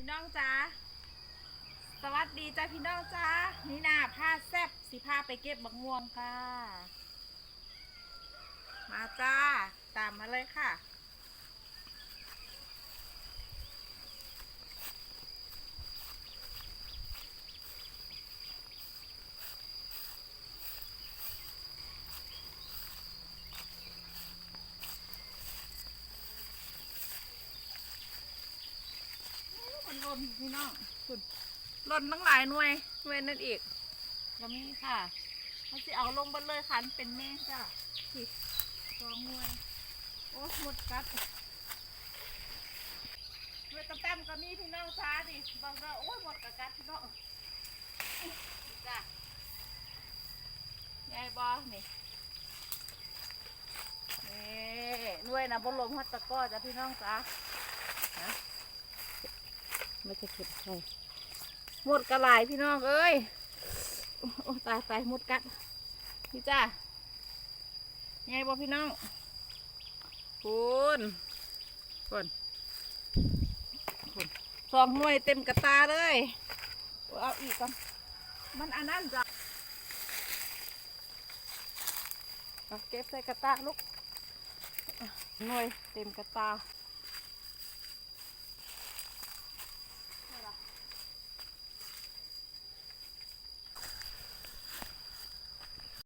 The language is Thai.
พี่น้องจ้าสวัสดีจ้าพี่น้องจ้านี่นาผ้าแซบสีผ้าไปเก็บบักม่วงค่ะ มาจ้า ตามมาเลยค่ะ มัน หล่นพี่น้องคุณหล่นตั้งหลายหน่วยหน่วยนั่นอีกก็มีค่ะมันสิเอาลงบนเลยคันเป็นแม่จ้ะสิสองหน่วย โอ้หมดกัดหน่วยตั้มก็มีพี่น้องช้าดิบางก็โอ้ยหมดกับกัดพี่น้องจ้ะยายบอนี่นี่หน่วยนะบนลมหัดตะก้อจ้ะพี่น้องจ้ะ ไม่จะเก็บใช่หมดกระหลายพี่น้องเอ้ยโอ้ตายตายหมดกัดพี่จ้าไงบ่พี่น้องคุณคุณคุณสองหน่วยเต็มกระตาเลยเอาอีกก่อนมันอันนั้นจ้ะเก็บใส่กระตาลูกหน่วยเต็มกระตา